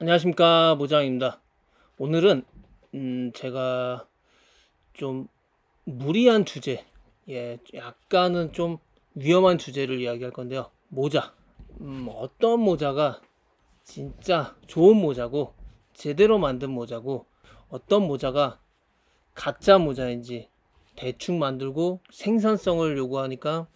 안녕하십니까 모장입니다. 오늘은 음 제가 좀 무리한 주제, 예, 약간은 좀 위험한 주제를 이야기할 건데요. 모자. 음, 어떤 모자가 진짜 좋은 모자고 제대로 만든 모자고 어떤 모자가 가짜 모자인지 대충 만들고 생산성을 요구하니까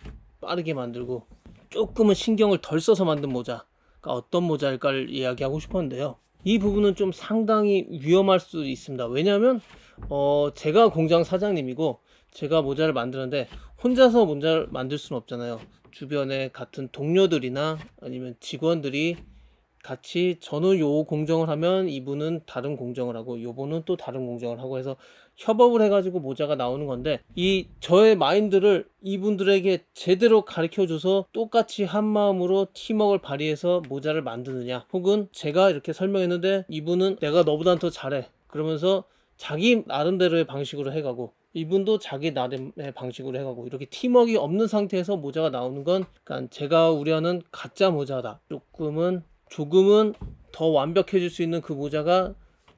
빠르게 만들고 조금은 신경을 덜 써서 만든 모자. 가 어떤 모자일까를 이야기하고 싶었는데요. 이 부분은 좀 상당히 위험할 수 있습니다. 왜냐하면 어, 제가 공장 사장님이고 제가 모자를 만드는데 혼자서 모자를 만들 수는 없잖아요. 주변에 같은 동료들이나 아니면 직원들이 같이 저는 요 공정을 하면 이분은 다른 공정을 하고 요분은 또 다른 공정을 하고 해서 협업을 해가지고 모자가 나오는 건데 이 저의 마인드를 이분들에게 제대로 가르쳐 줘서 똑같이 한 마음으로 팀워크를 발휘해서 모자를 만드느냐 혹은 제가 이렇게 설명했는데 이분은 내가 너보단 더 잘해 그러면서 자기 나름대로의 방식으로 해가고 이분도 자기 나름의 방식으로 해가고 이렇게 팀워크가 없는 상태에서 모자가 나오는 건 그러니까 제가 우려하는 가짜 모자다. 조금은 조금은 더 완벽해질 수 있는 그 모자가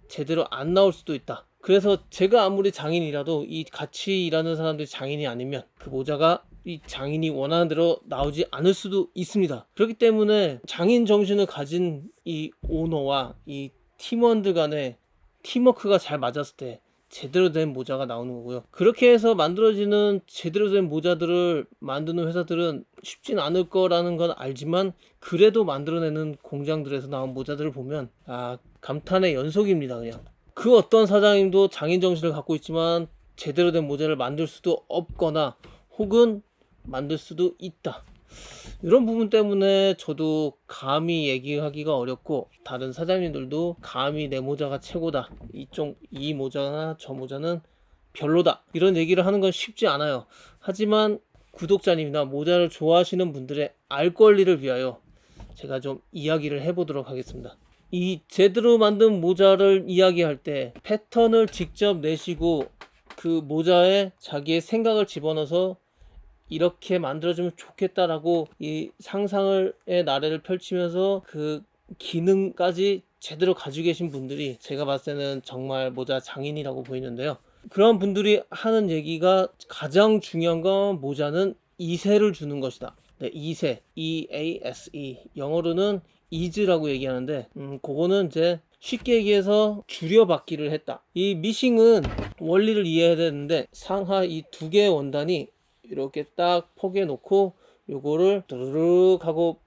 제대로 안 나올 수도 있다. 그래서 제가 아무리 장인이라도 이 같이 일하는 사람들이 장인이 아니면 그 모자가 이 장인이 원하는 대로 나오지 않을 수도 있습니다. 그렇기 때문에 장인 정신을 가진 이 오너와 이 팀원들 간의 팀워크가 잘 맞았을 때 제대로 된 모자가 나오는 거고요. 그렇게 해서 만들어지는 제대로 된 모자들을 만드는 회사들은 쉽진 않을 거라는 건 알지만 그래도 만들어내는 공장들에서 나온 모자들을 보면 아 감탄의 연속입니다 그냥. 그 어떤 사장님도 장인 정신을 갖고 있지만 제대로 된 모자를 만들 수도 없거나 혹은 만들 수도 있다. 이런 부분 때문에 저도 감히 얘기하기가 어렵고 다른 사장님들도 감히 내 모자가 최고다. 이쪽 이 모자나 저 모자는 별로다. 이런 얘기를 하는 건 쉽지 않아요. 하지만 구독자님이나 모자를 좋아하시는 분들의 알 권리를 위하여 제가 좀 이야기를 해보도록 하겠습니다. 이 제대로 만든 모자를 이야기할 때 패턴을 직접 내시고 그 모자에 자기의 생각을 집어넣어서 이렇게 만들어주면 좋겠다라고 이 상상을 의 나래를 펼치면서 그 기능까지 제대로 가지고 계신 분들이 제가 봤을 때는 정말 모자 장인이라고 보이는데요. 그런 분들이 하는 얘기가 가장 중요한 건 모자는 이세를 주는 것이다. 네, 이세, E-A-S-E. 영어로는 is라고 얘기하는데, 음, 그거는 이제 쉽게 얘기해서 줄여받기를 했다. 이 미싱은 원리를 이해해야 되는데, 상하 이 두 개의 원단이 이렇게 딱 포개 놓고 요거를 드르륵 하고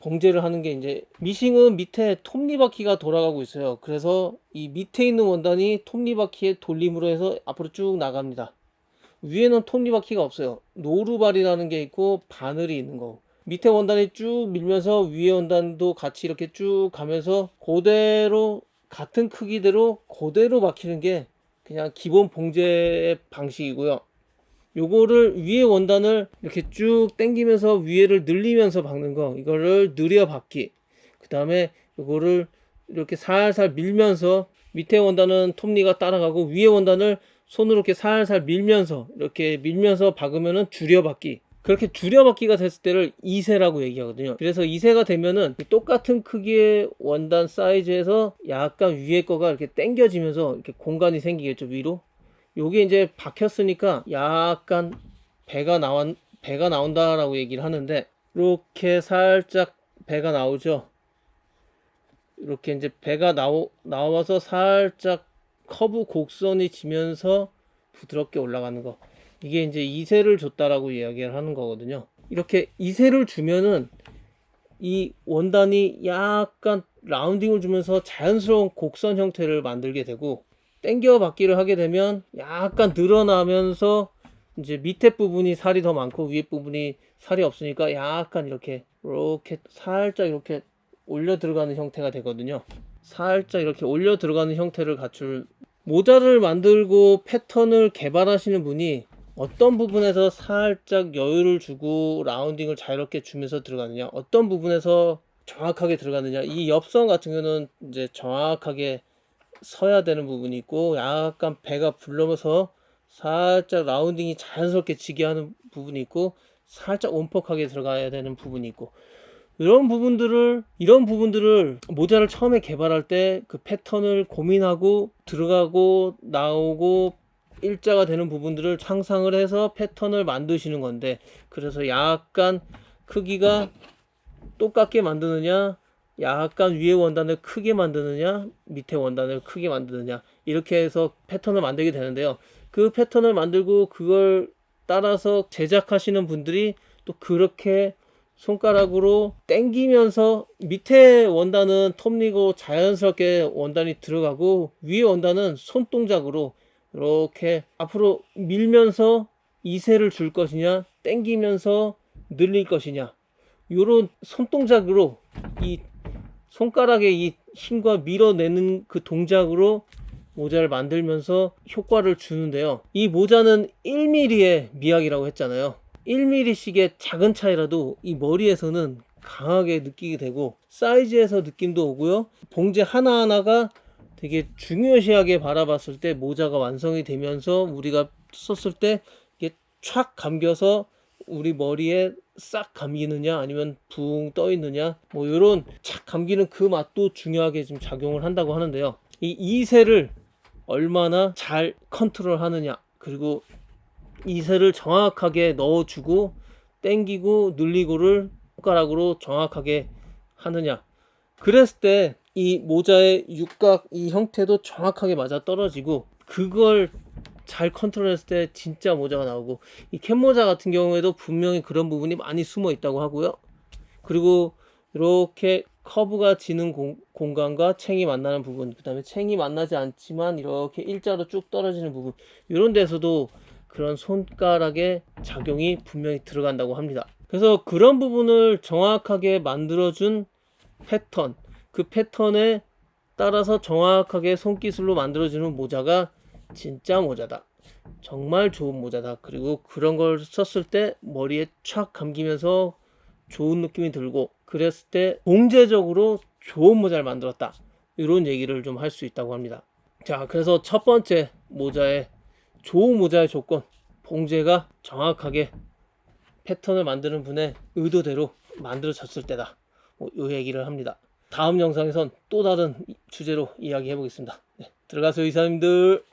봉제를 하는 게 이제 미싱은 밑에 톱니바퀴가 돌아가고 있어요. 그래서 이 밑에 있는 원단이 톱니바퀴의 돌림으로 해서 앞으로 쭉 나갑니다. 위에는 톱니바퀴가 없어요. 노루발이라는 게 있고 바늘이 있는 거. 밑에 원단이 쭉 밀면서 위에 원단도 같이 이렇게 쭉 가면서 그대로 같은 크기대로 그대로 박히는 게 그냥 기본 봉제 방식이고요. 요거를 위에 원단을 이렇게 쭉 당기면서 위에를 늘리면서 박는 거 이거를 느려 박기 그 다음에 요거를 이렇게 살살 밀면서 밑에 원단은 톱니가 따라가고 위에 원단을 손으로 이렇게 살살 밀면서 이렇게 밀면서 박으면은 줄여 박기 그렇게 줄여 박기가 됐을 때를 2세라고 얘기하거든요. 그래서 2세가 되면은 똑같은 크기의 원단 사이즈에서 약간 위에 거가 이렇게 당겨지면서 이렇게 공간이 생기겠죠, 위로. 요게 이제 박혔으니까 약간 배가 나온 배가 나온다라고 얘기를 하는데 이렇게 살짝 배가 나오죠. 이렇게 이제 배가 나오 나와서 살짝 커브 곡선이 지면서 부드럽게 올라가는 거. 이게 이제 2세를 줬다라고 이야기를 하는 거거든요. 이렇게 2세를 주면은 이 원단이 약간 라운딩을 주면서 자연스러운 곡선 형태를 만들게 되고 땡겨 받기를 하게 되면 약간 늘어나면서 이제 밑에 부분이 살이 더 많고 위에 부분이 살이 없으니까 약간 이렇게 이렇게 살짝 이렇게 올려 들어가는 형태가 되거든요. 살짝 이렇게 올려 들어가는 형태를 갖출 모자를 만들고 패턴을 개발하시는 분이 어떤 부분에서 살짝 여유를 주고 라운딩을 자유롭게 주면서 들어가느냐 어떤 부분에서 정확하게 들어가느냐 이 엽선 같은 경우는 이제 정확하게 서야 되는 부분이 있고 약간 배가 불러서 살짝 라운딩이 자연스럽게 지게 하는 부분이 있고 살짝 온폭하게 들어가야 되는 부분이 있고 이런 부분들을 이런 부분들을 모자를 처음에 개발할 때 그 패턴을 고민하고 들어가고 나오고 일자가 되는 부분들을 상상을 해서 패턴을 만드시는 건데 그래서 약간 크기가 똑같게 만드느냐 약간 위에 원단을 크게 만드느냐 밑에 원단을 크게 만드느냐 이렇게 해서 패턴을 만들게 되는데요. 그 패턴을 만들고 그걸 따라서 제작하시는 분들이 또 그렇게 손가락으로 당기면서 밑에 원단은 톱니고 자연스럽게 원단이 들어가고 위에 원단은 손동작으로 이렇게 앞으로 밀면서 이세를 줄 것이냐 당기면서 늘릴 것이냐 요런 손동작으로 이 손가락의 이 힘과 밀어내는 그 동작으로 모자를 만들면서 효과를 주는데요. 이 모자는 1mm의 미학이라고 했잖아요. 1mm씩의 작은 차이라도 이 머리에서는 강하게 느끼게 되고 사이즈에서 느낌도 오고요. 봉제 하나하나가 되게 중요시하게 바라봤을 때 모자가 완성이 되면서 우리가 썼을 때 이게 촥 감겨서 우리 머리에 싹 감기느냐 아니면 붕 떠 있느냐 뭐 이런 착 감기는 그 맛도 중요하게 지금 작용을 한다고 하는데요. 이 이세를 얼마나 잘 컨트롤 하느냐 그리고 이세를 정확하게 넣어주고 땡기고 늘리고를 손가락으로 정확하게 하느냐 그랬을 때 이 모자의 육각 이 형태도 정확하게 맞아 떨어지고 그걸 잘 컨트롤했을 때 진짜 모자가 나오고 이 캡모자 같은 경우에도 분명히 그런 부분이 많이 숨어 있다고 하고요. 그리고 이렇게 커브가 지는 공, 공간과 챙이 만나는 부분 그 다음에 챙이 만나지 않지만 이렇게 일자로 쭉 떨어지는 부분 이런 데서도 그런 손가락의 작용이 분명히 들어간다고 합니다. 그래서 그런 부분을 정확하게 만들어준 패턴 그 패턴에 따라서 정확하게 손기술로 만들어주는 모자가 진짜 모자다. 정말 좋은 모자다. 그리고 그런 걸 썼을 때 머리에 촥 감기면서 좋은 느낌이 들고 그랬을 때 공제적으로 좋은 모자를 만들었다. 이런 얘기를 좀 할 수 있다고 합니다. 자 그래서 첫 번째 모자의 좋은 모자의 조건. 봉제가 정확하게 패턴을 만드는 분의 의도대로 만들어졌을 때다. 뭐, 이 얘기를 합니다. 다음 영상에선 또 다른 주제로 이야기해 보겠습니다. 네, 들어가세요 이사님들